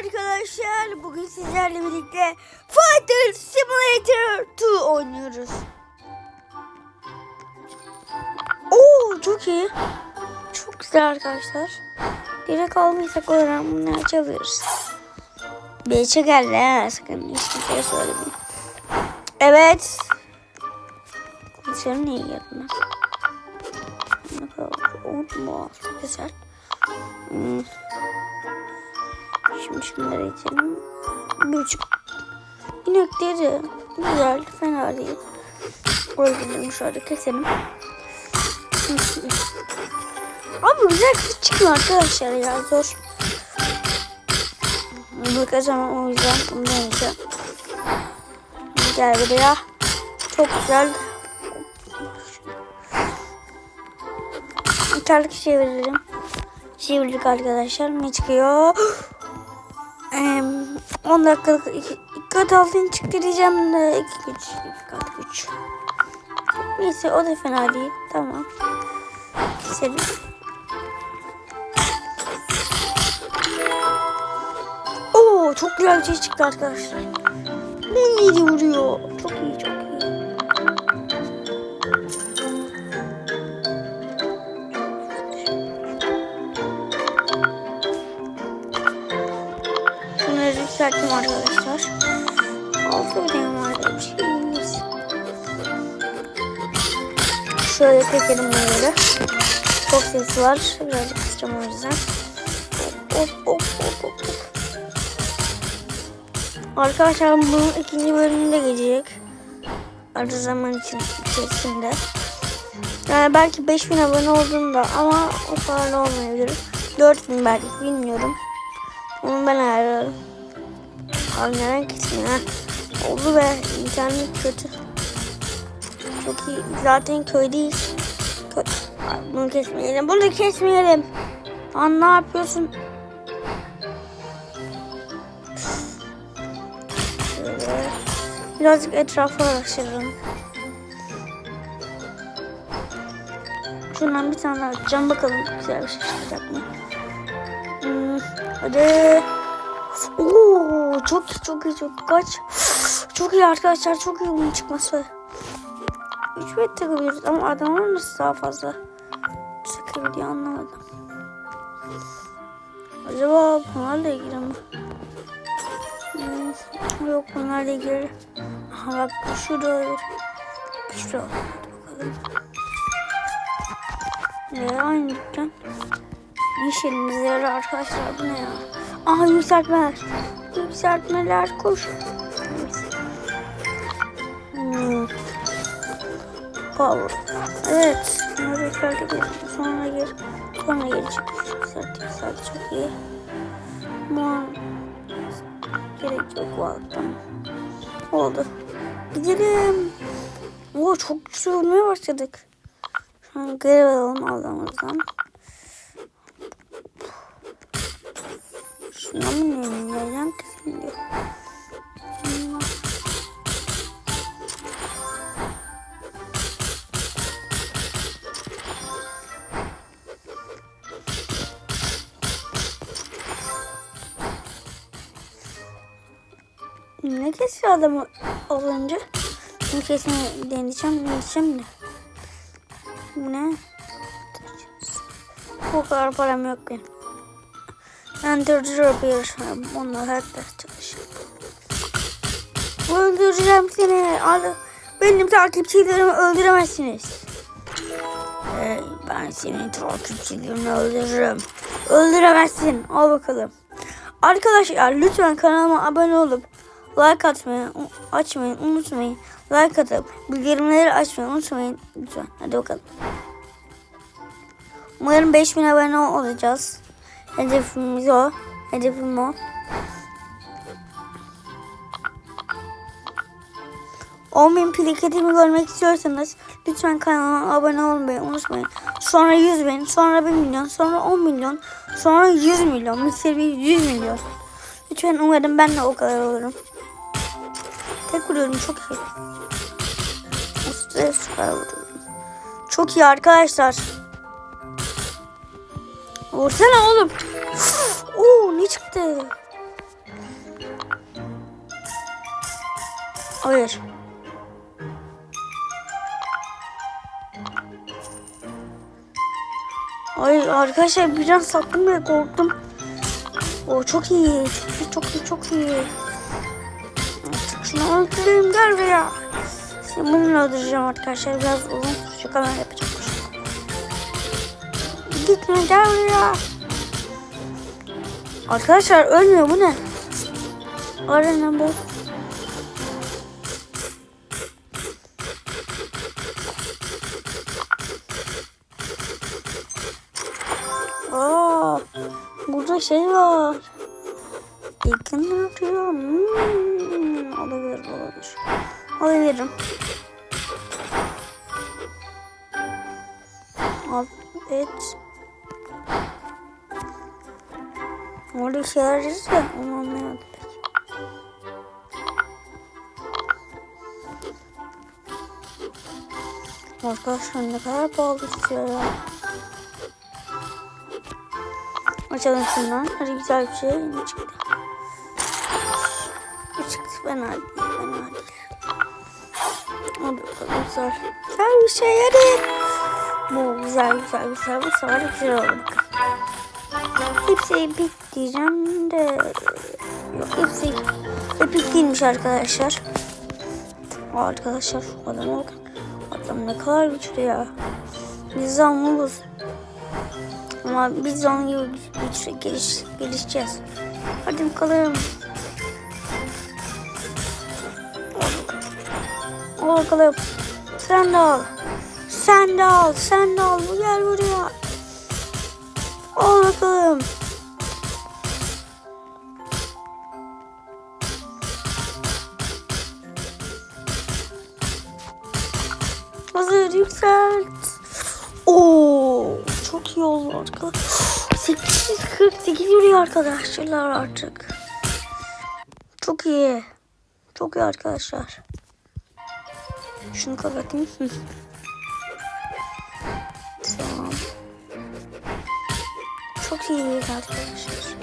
arkadaşlar. Bugün sizlerle birlikte Fighter Simulator 2 oynuyoruz. Oo çok iyi. Çok güzel arkadaşlar. Direkt aldıysak oradan bunu açabiliriz. Beçe geldi ha sakın hiç kimseye söylemeyin. Evet. Kılıçların iyi yerine. Ne kadar unutma. Güzel. Hmm. Şimdi şunları içelim. Bir buçuk. İnekleri güzel. Fena değil. Öldürelim şöyle keselim. Abi güzel kız çıkmıyor arkadaşlar ya zor. Bakacağım o yüzden bunu deneyeceğim. Gel buraya. Çok güzel. İterlik çeviririm. Çevirdik arkadaşlar. Ne çıkıyor? Eee, 10 dakikalık 2 kat altın çıktı diyeceğim de 2 güç. 2 kat güç. Neyse o da fena değil. Tamam. Keselim. Oo çok güzel bir şey çıktı arkadaşlar. Şöyle tekelim bunları. Çok sesi var. Birazcık kısacağım o yüzden. Hop hop hop hop. Arkadaşlar bunun ikinci bölümünde gelecek. Arı zaman için içerisinde. Yani belki 5000 abone olduğunda ama o kadar da olmayabilir. 4000 belki bilmiyorum. Onu ben ayarlarım. Abi neden kesmiyor ha? Oldu be internet kötü. Çok iyi. Zaten köydeyiz. Köy... Bunu kesmeyelim. Bunu kesmeyelim. Lan ne yapıyorsun? Birazcık etrafı araştıralım. Şundan bir tane daha açacağım. Bakalım güzel bir şey çıkacak mı? Hmm, hadi. Oo, çok iyi, çok iyi, çok kaç. Çok iyi arkadaşlar, çok iyi bunun çıkması. 3 bet takılıyoruz ama adamlar nasıl daha fazla takılıyor anlamadım. Acaba bunlarla ilgili mi? Hmm, yok bunlarla ilgili. Aha bak şurada olur. Şurada olur. Hadi bakalım. Ne aynı dükkan. Yeşilimiz yarı arkadaşlar bu ne ya? Aha yükseltmeler. Yükseltmeler koş. Power. Evet. Bunları yükseltebiliriz. Sonra gir. Sonra geri çıkmış. Yükselt yükselt çok iyi. Ama gerek yok vallahi tamam. Oldu. Gidelim. Oo çok güzel olmaya başladık. Şu an görev alalım adamımızdan. Şuna mı? Neden kızım Ne kesiyor adamı olunca? Bunu kesmeyi deneyeceğim, deneyeceğim de. Bu ne? O kadar param yok benim. Öldürücü bir Onunla hayatta çalışıyorum. Öldüreceğim seni. Benim takipçilerimi öldüremezsiniz. Hey, ben senin takipçilerini öldürürüm. Öldüremezsin. Al bakalım. Arkadaşlar lütfen kanalıma abone olup like atmayı açmayın unutmayın. Like atıp bildirimleri açmayı unutmayın. Lütfen. Hadi bakalım. Umarım 5000 abone olacağız. Hedefimiz o. Hedefim o. On bin plaketimi görmek istiyorsanız lütfen kanalıma abone olmayı unutmayın. Sonra 100 bin, sonra 1 milyon, sonra 10 milyon, sonra 100 milyon, Mr. 100 milyon. Lütfen umarım ben de o kadar olurum. Tek vuruyorum çok iyi. Üstüne süper vuruyorum. Çok iyi arkadaşlar. Vursana oğlum. Oo ne çıktı? Hayır. Hayır arkadaşlar biraz sattım ve korktum. O çok iyi. Çok iyi çok iyi çok iyi. Şunu öldüreyim gel buraya. Şimdi bunu öldüreceğim arkadaşlar. Biraz uzun sürecek ama yapacak şey. Gitme gel buraya. Arkadaşlar ölmüyor bu ne? Arena bu. Aa, burada şey var. Yakın atıyor. Hmm. Alabilirim. Al, et. Orada şeyler yazıyor da onu anlayamadım pek. Arkadaşlar ne kadar pahalı istiyor ya. Açalım şundan. Hadi güzel bir şey ne çıktı. Ne çıktı? Fena değil. Fena değil. Hadi güzel. Güzel bir şey hadi. Bu güzel güzel güzel. Bu sefer güzel oldu. Hepsi epik diyeceğim de yok hepsi epik değilmiş arkadaşlar. Arkadaşlar şu adama bakın. Adam ne kadar güçlü ya. Biz zanlıyız. Ama biz onun gibi güçlü geliş, gelişeceğiz. Hadi bakalım. Al bakalım. Sen de al. Sen de al. Sen de al. Gel buraya. Al bakalım. Hazır yükselt. Oo, çok iyi oldu arkadaşlar. 848 yürüyor arkadaşlar artık. Çok iyi. Çok iyi arkadaşlar. Şunu kapatayım. Tamam. Çok iyiyiz arkadaşlar.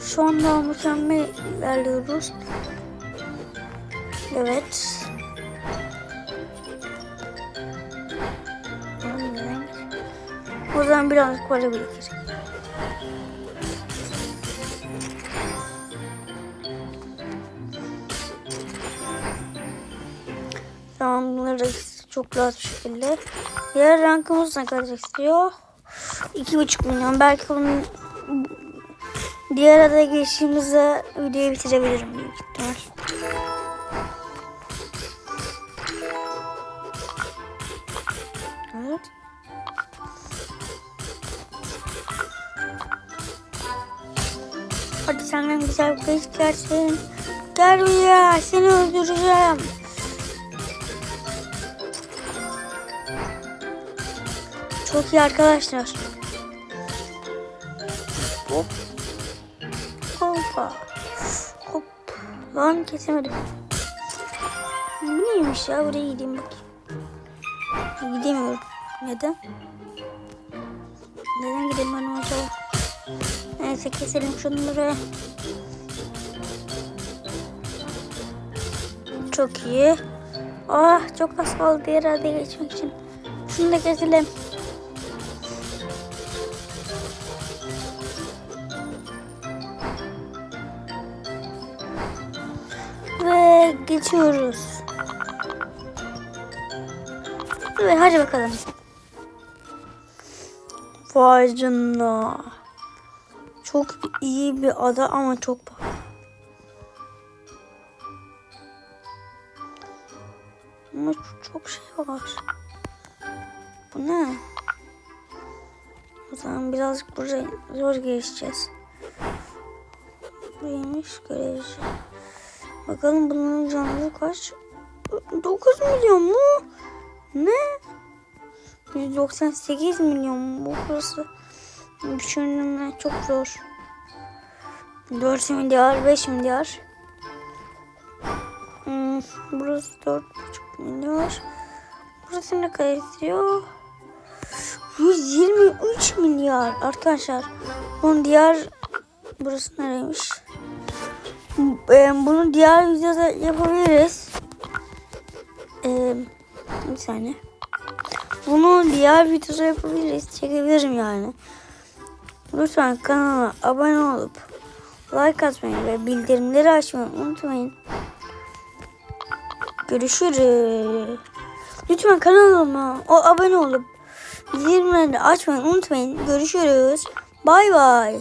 Şu anda mükemmel ilerliyoruz. Evet. O zaman birazcık para birikir. Tamam bunları da çok rahat bir şekilde. Diğer rankımız ne kadar istiyor? 2,5 milyon. Belki bunun diğer adaya geçtiğimizde videoyu bitirebilirim büyük ihtimal. Evet. Hadi senden güzel bir kız gelsin. Gel buraya seni öldüreceğim. Çok iyi arkadaşlar. Hop. Hoppa. Hop. Lan kesemedim. Bu neymiş ya? Buraya gideyim bakayım. Gidemiyorum. Neden? Neden gidemiyorum acaba? Neyse keselim şunları. Çok iyi. Ah çok az kaldı adaya geçmek için. Şunu da keselim. Geçiyoruz. Evet hadi bakalım. Vay canına. Çok iyi bir ada ama çok. Ama çok şey var. Bu ne? O zaman birazcık buraya zor geçeceğiz. Buraymış göreceğiz. Bakalım bunun canlı kaç? 9 milyon mu? Ne? 198 milyon bu burası. Düşündüğümde çok zor. 4 milyar, 5 milyar. Hmm, burası 4,5 milyar. Burası ne kadar istiyor? 123 milyar arkadaşlar. Bunun diğer burası nereymiş? Bunu diğer videoda yapabiliriz. Bir saniye. Bunu diğer videoda yapabiliriz. Çekebilirim yani. Lütfen kanala abone olup like atmayı ve bildirimleri açmayı unutmayın. Görüşürüz. Lütfen kanalıma o abone olup bildirimleri açmayı unutmayın. Görüşürüz. Bay bay.